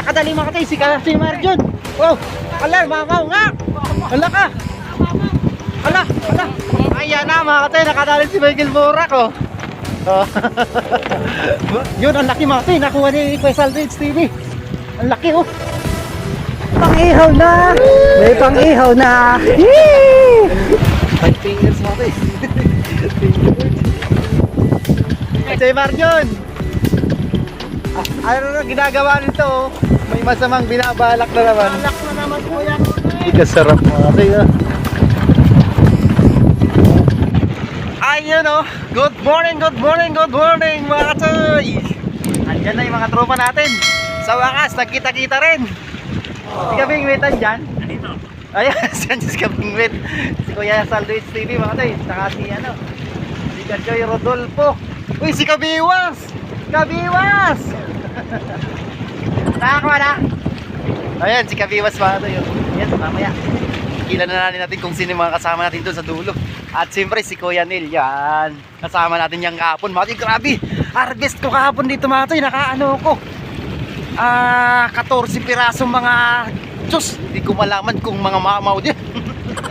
nakadali mga katay, si, si Marjon. Wow, ala, makaw nga. Ala ka. Ala, ala. Ayan na mga katay, nakadali si Michael Morak oh. Oh. Yun, ang laki mga katay, nakuha ni Quezal Ridge TV. Ang laki oh. Pang-ihaw na! May pang-ihaw na! Yee! Five fingers mga katay. Si Marjon. Ano na ginagawa nito oh. May masamang binabalak na naman. Balak na naman po yan. Hindi ka sarap mga katay ah. Ayun oh. Good morning, good morning, good morning mga katay. Andyan na yung mga tropa natin. Sa wakas, nagkita-kita rin. Si Kabing Wit andyan. Ayan, siyan si Kabing Wit. Si Kuya Saldo It's TV mga katay. Saka si ano. Si Kachoy Rodolfo. Uy, si Kabiwas! Kabiwas! Nakakuha na. Ayan, si Kabiwas mga katay. oh. Ayan, mamaya. Kila na natin kung sino yung mga kasama natin doon sa dulo. At siyempre si Kuya Neil, yan. Kasama natin yung kahapon. Tayo, grabe. Harvest ko kahapon dito mga tayo. Nakaano ko. Ah, 14 piraso mga Diyos, hindi ko malaman kung mga mamaw din.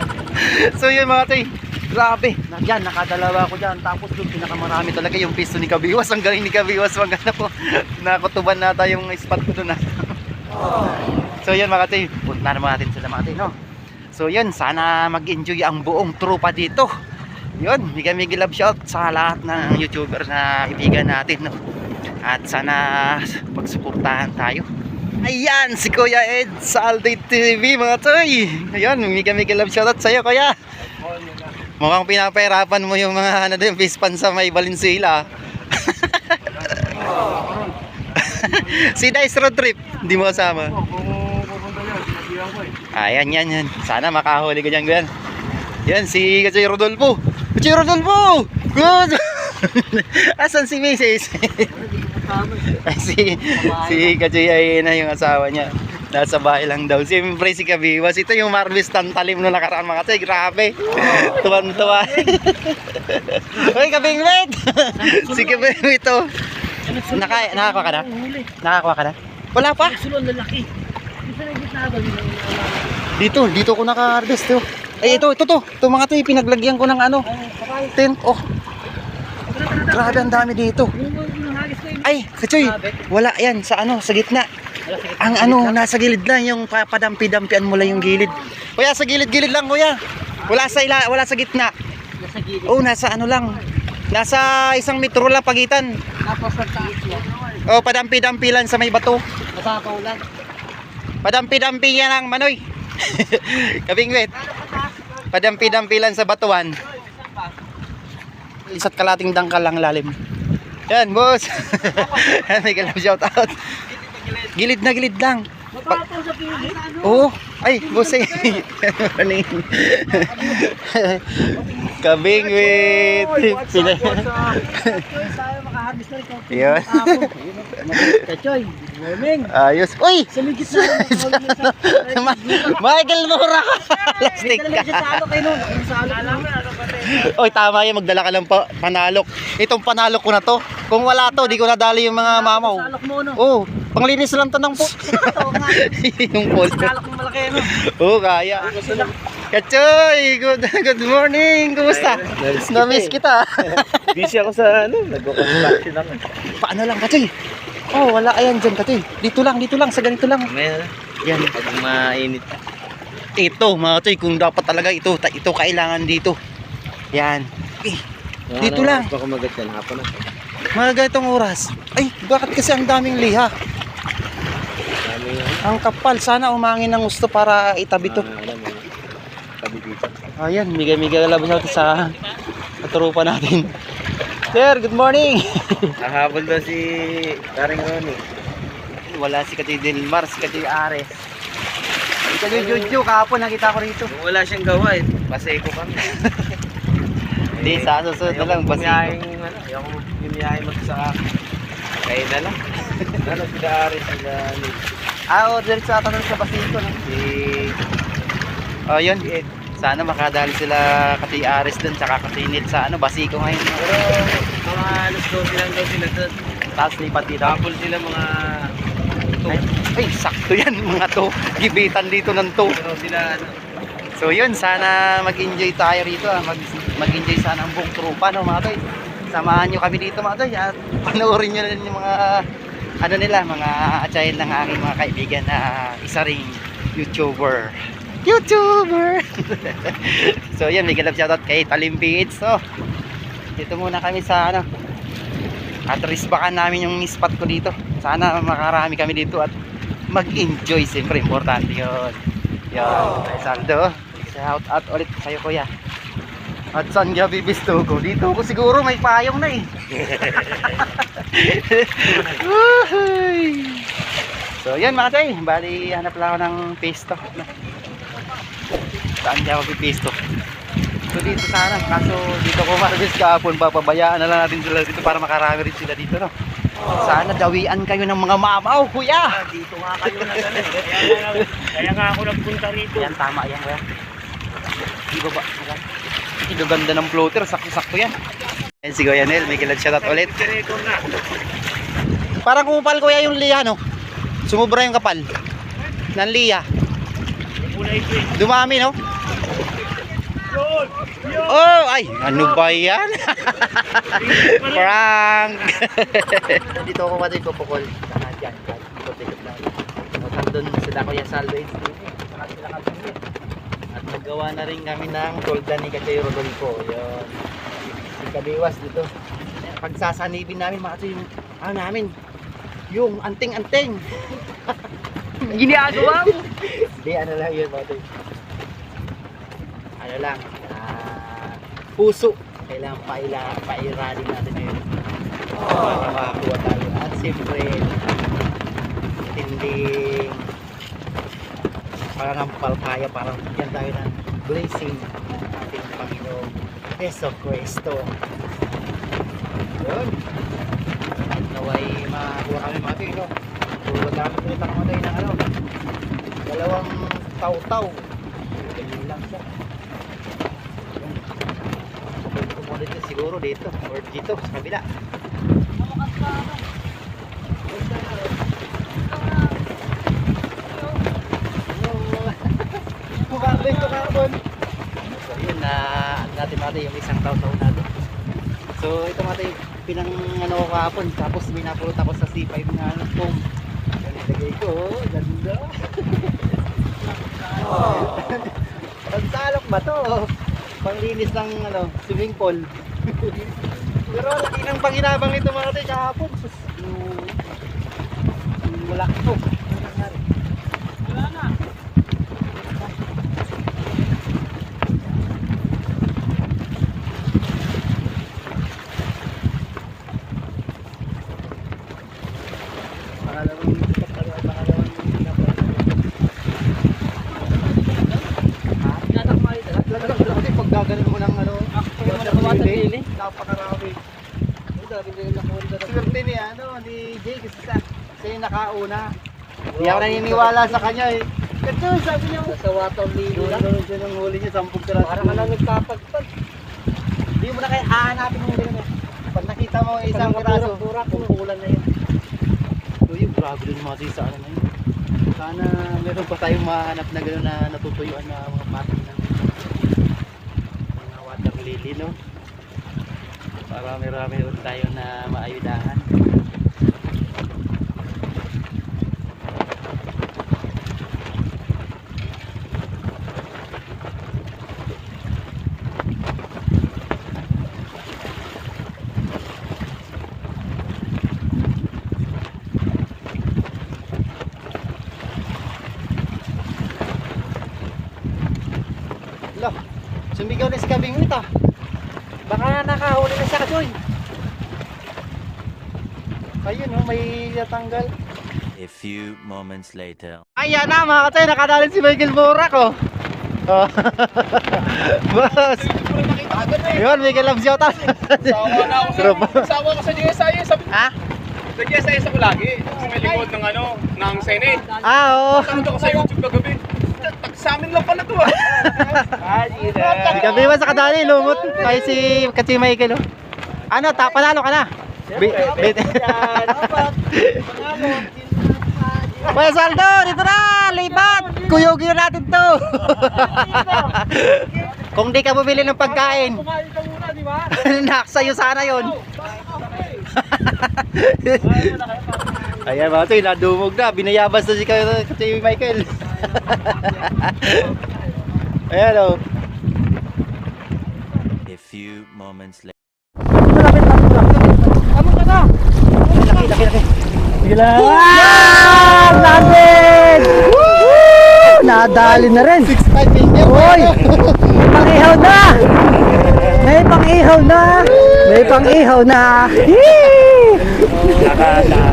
so yun mga tayo. Grabe. Nagyan, nakadalawa ko dyan. Tapos doon pinakamarami talaga yung pisto ni Kabiwas. Ang galing ni Kabiwas. Maganda po. Nakutuban na tayong spot ko doon. ah. So yun mga tayo. Punta naman natin sila mga tayo. No? So yun, sana mag-enjoy ang buong tropa dito. Yun, mega mega love shout sa lahat ng YouTuber na ibigan natin. No? At sana pagsuportahan tayo. Ayan, si Kuya Ed sa Alday TV mga toy. Ayun, mega mega love shout out sa'yo Kuya. Mukhang pinapahirapan mo yung mga ano doon, fish pan sa may Valenzuela. si Dice Road Trip, hindi mo kasama. Ayan, yan, yan. Sana makahuli ka dyan, Gwen. Yan, si Kachoy Rodolfo. Kachoy Rodolfo! Good! Asan si Mrs.? Si, si Kachoy ay na yung asawa niya. Nasa bahay lang daw. Siyempre si Kabiwas. Ito yung Marvis Tantalim no nakaraan mga Kachoy. Grabe. Tuwan-tuwa. Uy, Kabingwit! si Kabingwit to. Naka, nakakuha ka na? Nakakuha ka na? Wala pa? Sulong lalaki. Dito, dito ko naka-harvest oh. Ay, ito, ito to. Ito mga to, pinaglagyan ko ng ano, tent. Oh, grabe ang dami dito. Ay, kachoy, wala yan sa ano, sa gitna. Ang ano, nasa gilid lang, yung pa- padampi-dampian mo lang yung gilid. Kuya, sa gilid-gilid lang, kuya. Wala sa ila, wala sa gitna. Nasa gilid. Oh, nasa ano lang. Nasa isang metro lang pagitan. Tapos sa taas. Oh, padampi-dampi lang sa may bato. Masapaw lang. Padampi-dampi yan ang manoy. Kabingwit. Padampi-dampi lang sa batuan. Isa't kalating dangkal lang lalim. Yan, boss. May galam shout out. Gilid na gilid lang. Mapapaw sa pilit. Oo. Ay. Morning. Kabingwit. Na rin. Yun. Kachoy. Ayos. Uy! Sa may gitna. Ma- Michael Mura ka. Plastic May ka. ano ano kayo. Oy, tama yan. Magdala ka ng pa- panalok. Itong panalok ko na to. Kung wala to, di ko nadali yung mga mamaw. Salok mo no. Oh, panglinis lang to ng po. Oo yung pol. Salok mo malaki no. Oh, kaya. Kachoy, good good morning. Kumusta? Na-miss kita. Busy ako sa ano, nagko-construction ako. Paano lang, Kachoy? Oh, wala ayan dyan, Kachoy. Dito lang, dito lang, sa ganito lang. May Yan. pag mainit. Ito, mga Kachoy, kung dapat talaga ito, ito kailangan dito. Yan. Eh, Dito lang. Pa kumagat yan, hapon na. mga ganitong oras. Ay, bakit kasi ang daming liha? Ang kapal, sana umangin ng gusto para itabi to. Ah. Ayan, migay-migay labas natin sa katurupa natin. Sir, good morning! Nahabol daw si Karing Ronnie. Wala si Kati Delmar, si Kati Ares. Si Kati Jojo, kahapon nakita ko rito. Wala siyang gawa eh, paseko kami. Hindi, sa susunod na lang, basi. Bumiyahing, ano, ayaw ko bumiyahing mag-isa Kaya na lang. Ano, sila Aris, sila ano, Ah, order sa tanong sa Basiko. No? si Oh, yun. Sana makadali sila Kati Ares dun, tsaka Kati Nil sa ano, Basiko ngayon. Pero mga alas 12 lang daw sila doon. Tapos lipat dito. Tapos sila mga 2 Ay, ay, sakto yan mga to. Gibitan dito ng to. Pero sila, ano, So yun, sana mag-enjoy tayo rito. ah. Mag, mag-enjoy sana ang buong trupa, no mga toy. Samahan nyo kami dito mga toy. At panoorin nyo rin yung mga, ano nila, mga child ng aking mga kaibigan na isa ring YouTuber. YouTuber! so yun, may galap shoutout kay Talim PH. So, dito muna kami sa ano, at risbakan namin yung spot ko dito. Sana makarami kami dito at mag-enjoy. Siyempre, importante yun. Yun, Saldo. Shout out ulit sa'yo kuya. At saan gabi bisto ko? Dito ko siguro may payong na eh. So yan mga tay, bali hanap lang ako ng pesto. Saan di ako pipisto? So dito sana, kaso dito ko marabis kahapon, papabayaan na lang natin sila dito para makarami rin sila dito no. Sana dawian kayo ng mga mamaw, kuya! Dito nga kayo na gano'n. Kaya kaya nga ako nagpunta rito. Yan, tama yan, kuya. Di ba ba? Ito ganda ng floater, sakto-sakto yan. Yan si Kuya Nel, may kilag shoutout ulit. Parang kumapal kuya yung liya, no? Sumubra yung kapal. Ng liya. Dumami, no? Oh, ay, ano ba yan? Prank! Dito ako mati ko pukol. Kahit ikot-ikot lang. Doon sila Kuya Saldo It's TV. Naggawa na rin kami ng tolda ni Kachay Rodolfo. Yun. Si Kabiwas dito. Pagsasanibin namin mga yung ano namin. Yung anting-anting. Ginagawa mo! Hindi, ano lang yun mga. Ano lang. ah, puso. Kailangan paila, pairali natin yun. Para makakuha tayo. At siyempre, tinding pananampalataya parang bigyan tayo ng blessing ng ating Panginoong Peso Cristo. Yun. At naway makakuha kami mga ito. Puro gamit ulit ako tayo ng ano, dalawang taw-taw. Ganyan lang siya. Yun. Dito siguro dito or dito sa kabila. Bumabay ko kahapon. So yun na ano natin natin yung isang taw-taw natin. So ito natin pinang ano ko kahapon tapos binapulot ako sa C5 na ano foam. Yan ilagay ko, oh, ganda. Pagsalok ba to? Panglinis ng ano, swimming pool. Pero laki ng panginabang nito mga tayo kahapon. Sus, yung, to. Ano nangyari? Wala na. Pangalawang pangalawang Nanak mo ito. Lalala kasi pag gaganon mo ng ano, Kaya mo nakawa sa dili. Napakarami. Ay, dami din nakuha na. Swerte ni ano, ni Jay kasi sa siya yung nakauna. Hindi ako naniniwala sa kanya eh. Kasi sabi niya, Sa watong lilo lang. Doon siya ng huli niya, sampung piraso. Parang ka lang nagpapagpag. Hindi mo na kaya hahanapin mo ganun eh. Pag nakita mo isang piraso, Pura kung ulan na yun. So yun, grabe din mga sa ano na yun. Sana meron pa tayong mahanap na gano'n na natutuyuan na mga pati ng mga water lily, no? Para marami ulit tayo na maayudahan. Lo, sumigaw na si Kabing ito. Kajoy. Ayun, oh, may natanggal. A few moments later. Ayan na mga katay, nakadali si Michael Burak oh. Oh. Boss. Yun, Michael Love shout out. Sawa na ako sa... Sawa ko sa GSIS. Sa, Ha? sa GSIS ako lagi. Sa may likod ng ano, ng Senate. Ah, oo. Saan ko sa YouTube kagabi? Tag sa amin lang pala to ah. Si Kabiwa sa kadali, lumot. Kaya si, kasi Michael oh. Ano, ta, panalo ka na. Dapat. Panalo. Kuya Saldo, dito na! Lipat! Kuyugin na natin to! Kung di ka bumili ng pagkain, Kumain ka muna, di ba? naksayo sana yon. Ayan mga toy, nadumog na. Binayabas na si Michael. Ayan oh. o. A Laki, laki, laki. Wow! Landed! Nadali na rin. 6'5 finger. Uy! Pangihaw na! May pangihaw na! May pangihaw na! Yee!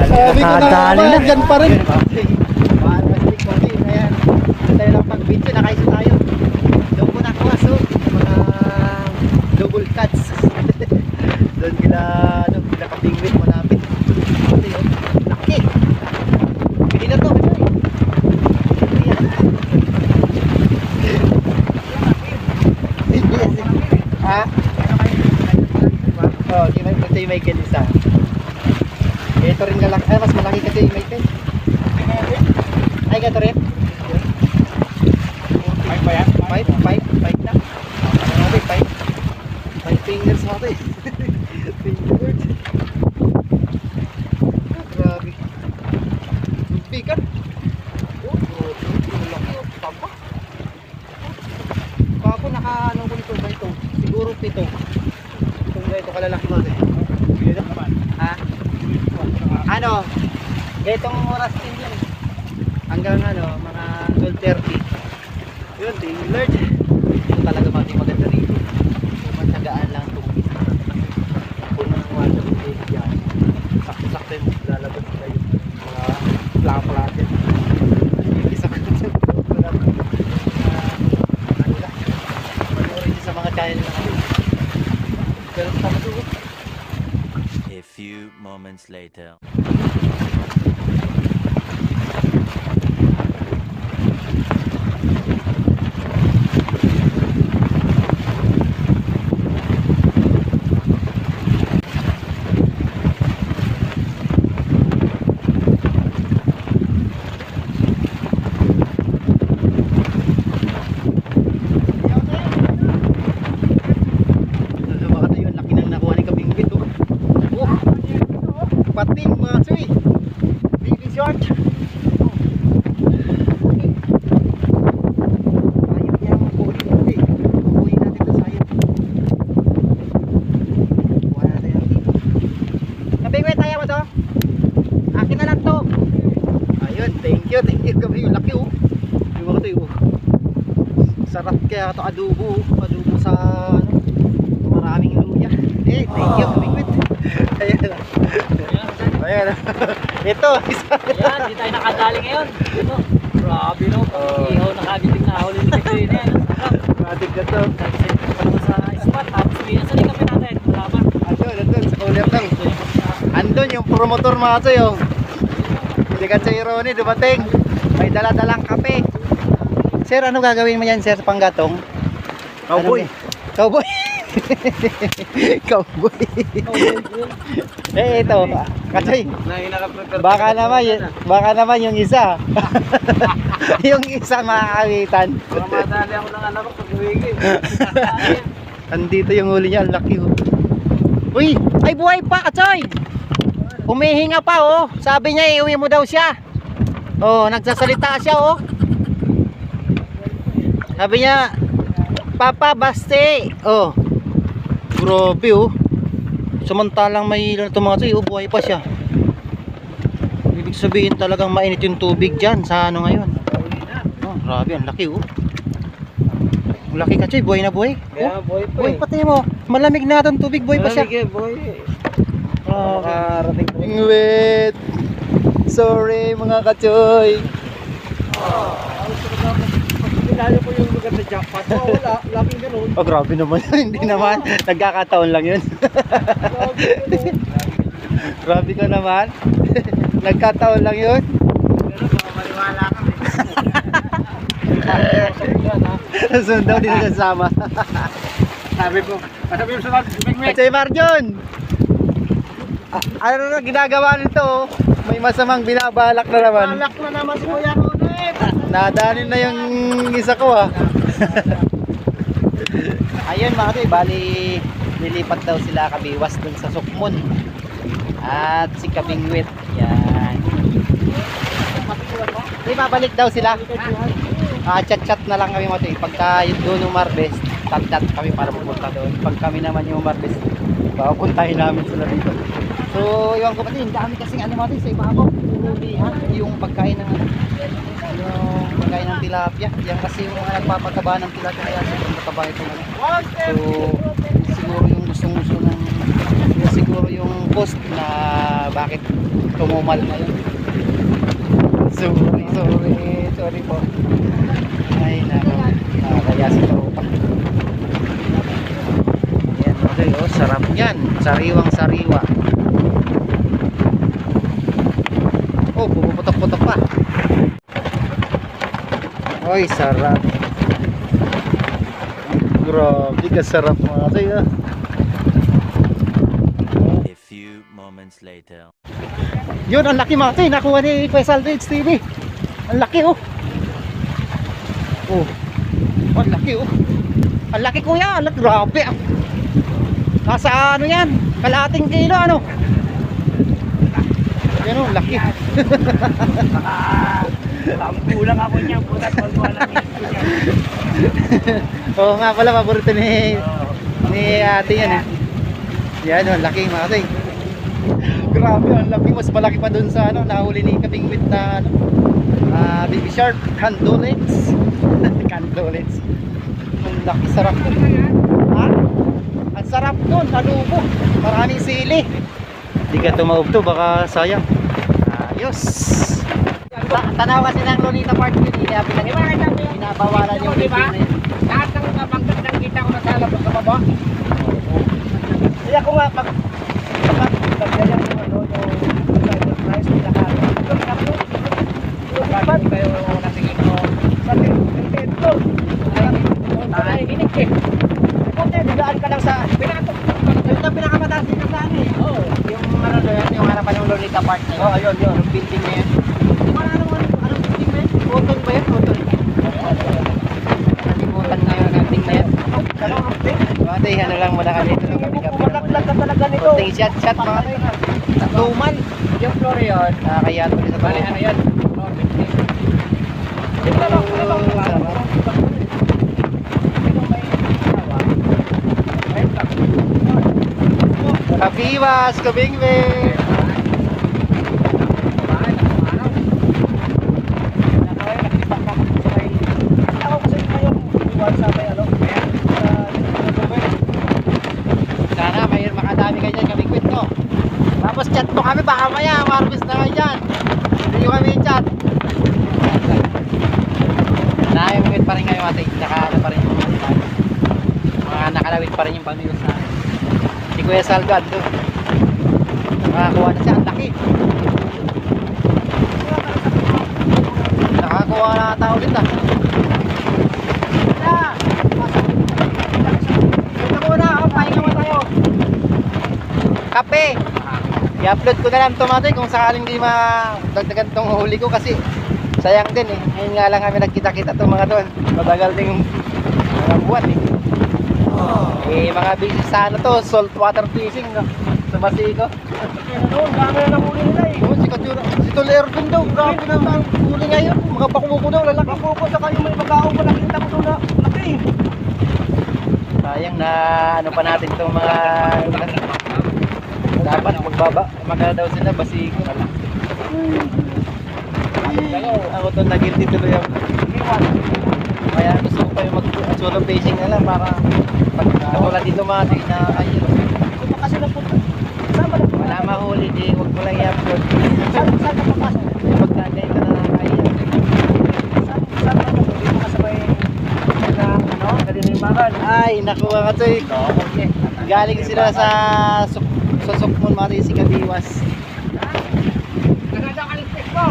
Sabi ko na Nakadali naman, na. dyan pa rin. Tayo lang pag-video, nakaisa tayo. Doon ko nakuha, so. Mga double cuts. Doon kila, ano, kila kapingwit, malapit. Ito yun. Laki. Pili na to. Ito eh. Ayan. Ha? Oh, di ba ito yung Michael isa. Ito rin lalaki. Ay, mas malaki kasi yung Michael. Ay, gato rin. Ay ba yan? Five, five, five na. Grabe, five. Five fingers ako eh. Fingerboard. Ah, Grabe. Bigat. Oh, laki. Taba. Kako naka ano ko nito ba ito? Siguro pito. Itong ganito kalalaki eh. Ha? Ano? Itong oras din yan. Hanggang ano, mga 12.30. Yun, you Lord. Ito talaga mga maganda rito. Kung matyagaan lang itong isa. Kung nang water take yan. Sakto-sakto yung lalabas nila yung mga plaka natin. Isa sa mga ano lang. Nyo sa mga channel na. Pero tama to. A few moments later. Kaya ito adobo. oh. Adobo sa ano, maraming luya. Eh, thank you, Kabingbit. Ayan. Ayan. Ito, isa. Yan, di tayo nakadali ngayon. Ito, grabe no. Oo. Ihaw na kabiting na huli ni Pito yun. Ano, sarap. Matig na to. Naman sa spot. Tapos may nasa kami natin. Wala ba? Andun, andun, sa kulip lang. Andun yung promotor mga sa'yo. Hindi ka sa Ronnie, dumating. May dala-dalang kape. Sir, ano gagawin mo yan, sir, panggatong? Cowboy. Ano? Cowboy. Cowboy. eh, ito. Kasi, baka naman, y- baka naman yung isa. yung isa makakawitan. Baka madali ako ng anak ko pag uwigi. Andito yung huli niya, ang laki oh. Uy, ay buhay pa, Katsoy! Humihinga pa oh. Sabi niya iuwi mo daw siya. Oh, nagsasalita siya oh. Sabi niya, Papa, baste. Oh. Grabe oh. Samantalang may ilan ito mga tsoy, oh, buhay pa siya. Ibig sabihin talagang mainit yung tubig dyan sa ano ngayon. Oh, grabe, ang laki oh. Ang laki ka, Choy. Buhay na buhay. Kaya boy pa Buhay eh. pati mo. Malamig na itong tubig. Buhay pa siya. Malamig eh, boy. Grabe. Makarating ko. Ingwit. Sorry mga kachoy. Lugar sa jackpot. Oh, wala. Laging ganun. Oh, grabe naman. Hindi naman. Nagkakataon lang yun. grabe ka naman. Nagkataon lang yun. Pero baka maniwala ka. Sunod daw din sasama. Sabi ko, sabi mo sa natin, Big Kachoy Marjon. Ah, ano na ginagawa nito? oh? May masamang binabalak na naman. Balak na naman si Kuya Ronit. Nadanin na yung isa ko ah. Ayun mga katoy, bali lilipat daw sila kabiwas dun sa Sukmon. At si Kabingwit. Yan. Di babalik daw sila. Ah, chat-chat na lang kami mga katoy. Pagka yun doon ng Marbest, chat-chat kami para pupunta doon. Pag kami naman yung Marbest, papuntahin namin sila dito. So, iwan ko pati, ang dami kasing ano mga katoy, sa Ulihan, yung pagkain ng ano, yung pagkain ng tilapia. Yan kasi yung mga nagpapataba ng tilapia kaya sobrang mataba ito. So, siguro yung gustong gusto ng siguro yung cost na bakit tumumal ngayon. Sorry, sorry, sorry po. Ay, nako. Nakakaya si Tropa. Yan, okay, oh, sarap yan. Sariwang sariwa. Oh, pumuputok-putok pa. Oy, sarap. Grabe ka sarap mga kasi ah. A few moments later. Yun, ang laki mga kasi. Nakuha ni Kuya Aldridge TV. Ang laki oh. Oh. Oh, ang laki oh. Ang laki kuya. Ang laki. Grabe ah. Nasa ano yan? Kalating kilo ano? Yan oh, laki. Kulang ako niya. Putat ko wala niya. Oo nga pala, paborito ni ni ate yan eh. Yan, ang laki mga kasi. Grabe, ang laki. Mas malaki pa dun sa ano, nahuli ni Kabingwit na ano, ah, baby shark, candolets. candolets. Ang laki, sarap dun. Ha? Ang sarap dun, nalubo. Maraming sili. Hindi ka tumawag to, baka sayang. Ayos. Ta tanaw kasi ng Lolita Park yun, hindi pinag binabawalan yung video na yun. Lahat ng bangkat ng kita ko nakalabas sa baba. Kaya ko nga pag pag pagkaya yung ano yung private price kapo yung Bakit kayo natingin ko? sa dito Ay, ginig eh. Punta, dadaan ka lang sa Pinatok. Ito ang pinakamataas dito sa ano eh. Oo. Yung ano doon, yung harapan ng Lolita Park na yun. Oo, yun, yun. Yung building na yun. Ano, ano, ano, anong building na yun? Oton ba yun? Oton. Nalimutan na yung building na yun. Mati, ano lang muna kami ito. Malaklag ka talaga nito. Kunting shot, shot mga tayo. Tuman. Yung floor yun. Nakakaya tuloy sa Bali, ano yan? Floor 50. Ito lang, ito lang. Kapiwas, kabingwing. Sana may makadami kayo dyan, kabingwit no. Tapos chat mo kami, baka maya, marvis na kayo dyan. Hindi nyo kami chat. Nakakimingwit pa rin kayo ate, tsaka ano pa rin yung. Mga nakalawit pa rin yung pamilya sa akin. Si Kuya Salgad doon. Nakakuha na siya, ang laki. Nakakuha na ata ulit ah. Kape! I-upload ko na lang ito kung sakaling di madagdagan tong huli ko kasi sayang din eh. Ngayon nga lang kami nagkita-kita itong mga doon. Matagal din yung mga buwan eh. Eh, mga busy sa ano to, saltwater fishing no? sa Basico. Ano, dami na nahuli nila eh. Oh, si Katura, si Toler din daw, grabe na ang huli ngayon. Mga pakuko daw, lalaki. Ako sa kayo may mag-aong pa nakita ko doon na laki. Sayang na ano pa natin itong mga dapat magbaba, magana daw sila Basico. Ako to nagilty tuloy ako. Kaya gusto ko pa yung mag-solo fishing na lang para katulad dito mga di na kayo. Kung kasi napunta. Saan ba napunta? Wala mahuli, di huwag mo lang i-upload. Saan saan ka papasok? Pag nandiyan ka na kaya. Saan saan ka? Dito ka sabay na ano, kalinimakan. Ay, nakuha ka to eh. Galing sila sa suk sa Sukmon Mari si Kabiwas. Naganda kalispik ko.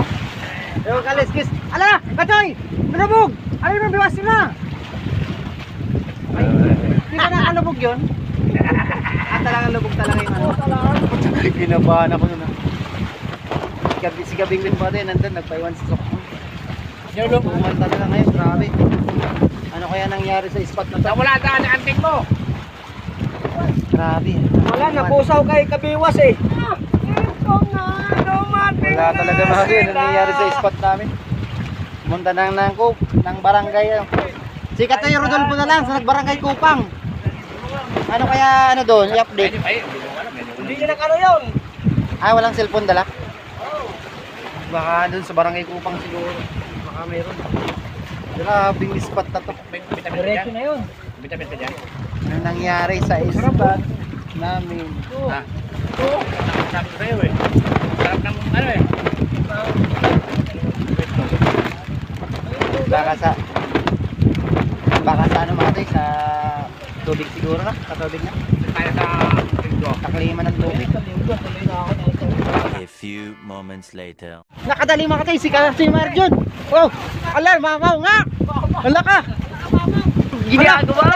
Yung kaliskis. Ala! Katoy! Manabog! Ano yung biwas sila? Di ba nakalabog yun? Ah, talagang lubog talaga yung ano. Kinabahan ako nun ah. Si Gabi, si Gabing din pa din, nandun, nagpaiwan sa sok. Pumunta na lang ngayon, grabe. Ano kaya nangyari sa spot na to? Wala daan ang anting mo. Grabe. Wala, napusaw kay Kabiwas eh. Wala talaga mga ano nangyayari sa spot namin. Pumunta na ng Coop, ng barangay. ano. Si Katoy Rodolfo na lang sa nagbarangay Kupang. Ano kaya ano doon, i-update? Hindi niya nakano yun. Ah, walang cellphone dala? Baka doon sa barangay Kupang siguro. Baka meron. Grabing spot na to. Diretso dyan? na yun. Vitamin ka dyan? Ano nangyari sa spot namin? Ha? Sabi ko sa'yo eh. Sarap ng ano eh. Baka sa baka sa ano mga tayo, sa tubig siguro na, sa tubig na. Tayo sa linggo. Taklima ng tubig. A few moments later. Nakadali mga tayo, si si Marjon. Wow, ala, mamaw nga. Ala ka. Ginagawa.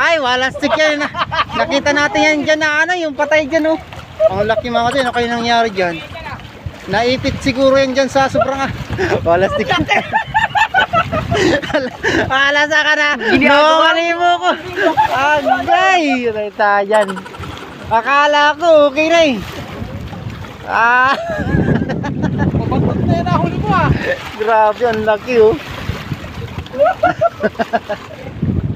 Ay, wala stick yan. Na, nakita natin yan dyan na ano, yung patay dyan oh. Ang laki mga tayo, ano kayo nangyari dyan? Naipit siguro yan dyan sa sobrang ah. Wala stick. Ala sa ka na. Normally mo ko. Agay. Ay, tayan. Akala ko okay na eh. Ah. Grabe, ang laki oh.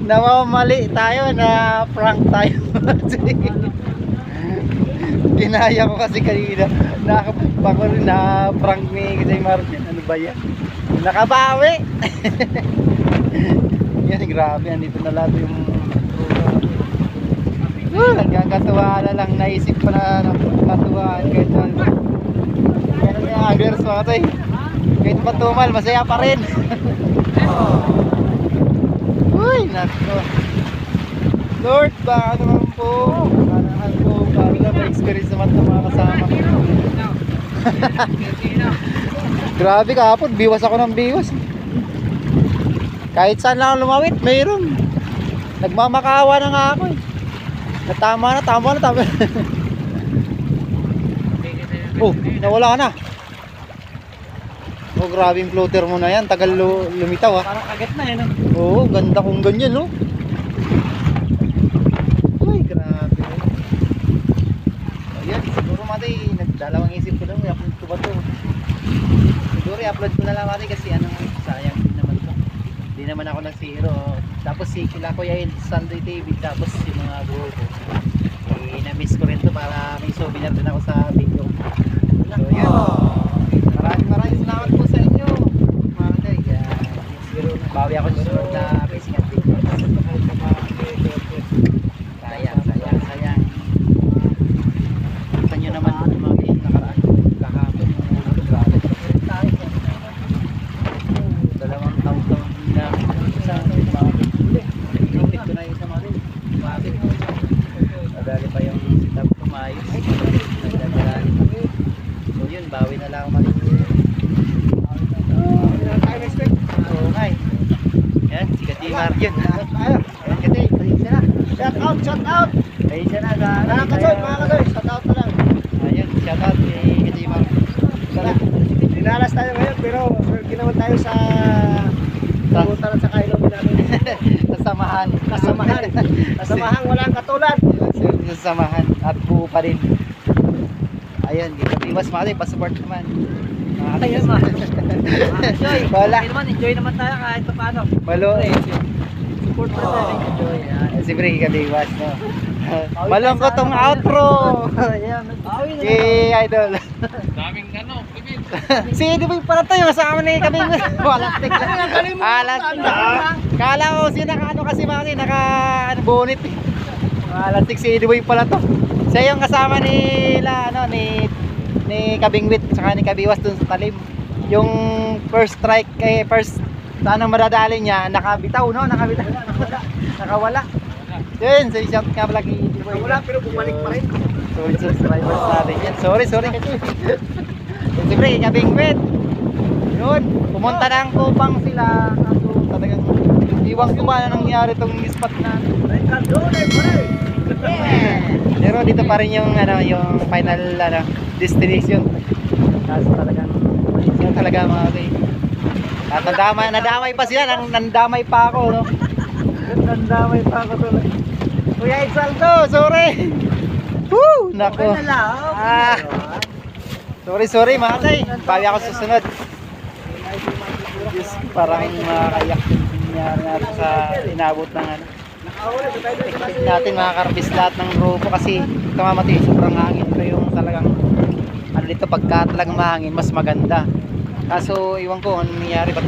Namamali tayo na prank tayo. Ginaya ko kasi kanina. Nakapako rin na prank ni Kasi Martin. Ano ba yan? Nakabawi. yan, grabe. Andito na lahat yung Uh, nagkakatuwa na lang. Naisip ko na nakatuwaan kahit na Ganun yung anglers mga tay. Kahit matumal, masaya pa rin. Uy, nako. Lord, baka naman po. Baka naman po. Para na ma-experience naman ng mga kasama ko. Grabe kahapon, biwas ako ng biwas. Kahit saan lang lumawit, mayroon. Nagmamakawa na nga ako eh. Natama na, tama na, tama na. oh, nawala ka na. Oh, grabe yung floater mo na yan. Tagal lu- lumitaw ah. Parang kagat na eh. No? Oo, ganda kung ganyan, no? Uy, grabe. Ayan, siguro mati, nagdalawang isip ko lang, i-upload ko ba to? I-upload ko na lang mati kasi ano, sayang din naman to. Hindi naman ako ng zero. Tapos si Kila Kuya El, Sunday TV, tapos si mga grupo. Eh, na-miss ko rin to para may souvenir din ako sa video. So, yun. Maraming maraming salamat po sa inyo. Mga tay, uh, zero na. Bawi ako sa sunod na fishing at video. Sayang, sayang, sayang. Kita nyo naman yung mga game nakaraan. Kahapon yung ano, grabe. Dalawang taon-taon na sa bakit. Pinipit ko na yung isa mga rin. Bakit? Nadali pa yung setup ko maayos. Nagdadalani pa. So yun, bawi na lang ako mali. Oo nga eh. Yan, si Kati Marion. Yan Kati, pasensya na. Shout out, shout out. Pasensya na sa ano. Mga kasoy, mga kasoy, shout out na lang. Ayun, shout out Marion. Tara. Dinalas tayo ngayon pero ginawan tayo sa Pagpunta sa kailobi namin. Sa samahan. Kasamahan. Kasamahan walang katulad. Sa samahan. At buo pa rin. Ayun, di ka biwas mga rin, pa-support naman. Ayun, ma. Enjoy. Wala. Naman, enjoy naman tayo kahit pa paano. Malo. Na tayo. Enjoy. Siyempre, hindi ka biwas, no? Malungkot tong outro. Si Idol. Daming ano, bibig. si pala to yung kasama ni kami. Walastik lang. Alastik lang. Kala ko si naka ano kasi mga naka ano, bonnet. eh. Alastik si Boy pala to. Siya yung kasama nila ano ni ni Kabingwit saka ni Kabiwas dun sa talim. Yung first strike eh first anong madadali niya nakabitaw no nakabitaw nakawala yun so shout nga pala kay Eddie Boy Wala pero bumalik pa rin. Sorry subscribers natin yan. Sorry, sorry kasi. Siyempre, kabingwit. Yun, pumunta na ang kupang sila. Kaso talagang iwang ko ba na nangyari tong spot na. Pare. Pero dito pa rin yung ano, yung final ano, destination. Kaso talagang yun talaga mga kay. At nadamay, nadamay pa sila, nang nandamay pa ako, no? Nandamay pa ako tuloy. Kuya Isaldo, sorry! Woo! Nako. Ah. Sorry, sorry mga tay. Bawi ako susunod. Diyos, parang makakayak yung nangyari natin sa inabot ng ano. Expect natin makakarbis lahat ng grupo kasi kamamati sobrang hangin ito yung talagang ano dito pagka talagang mahangin mas maganda kaso iwan ko ano nangyari ba't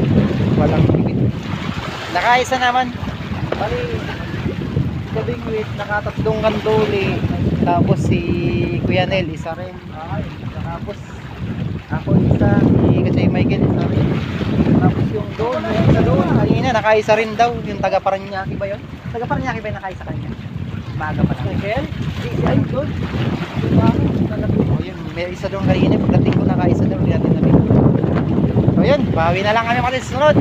walang bibit nakaisa naman. Bali gabing week nakatatlong kanduli tapos si Kuya Nel isa rin. Tapos ako isa si kasi Michael isa rin. Tapos yung doon yung isa doon kanina nakaisa rin daw. Yung taga Paranaque ba yun? taga Paranaque ba yung nakaisa kanya? maaga pa lang. Michael? ay doon Oh, yun, may isa doon kanina pagdating ko nakaisa daw. Hindi natin yun bawi na lang kami mga sunod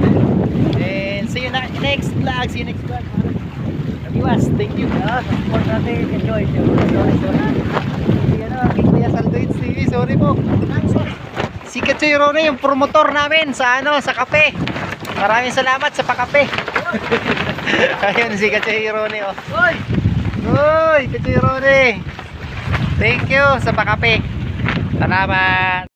and see you na next vlog see you next vlog Iwas, thank you. Ah, support natin, enjoy. Sorry, sorry. Si ano, aking kuya TV, sorry po. Si Katsoy Rone, yung promotor namin sa ano, sa kape. Maraming salamat sa pakape. Ayun, si Katsoy Rone, oh. Uy! Uy, Katsoy Rone. Thank you sa pakape. Salamat.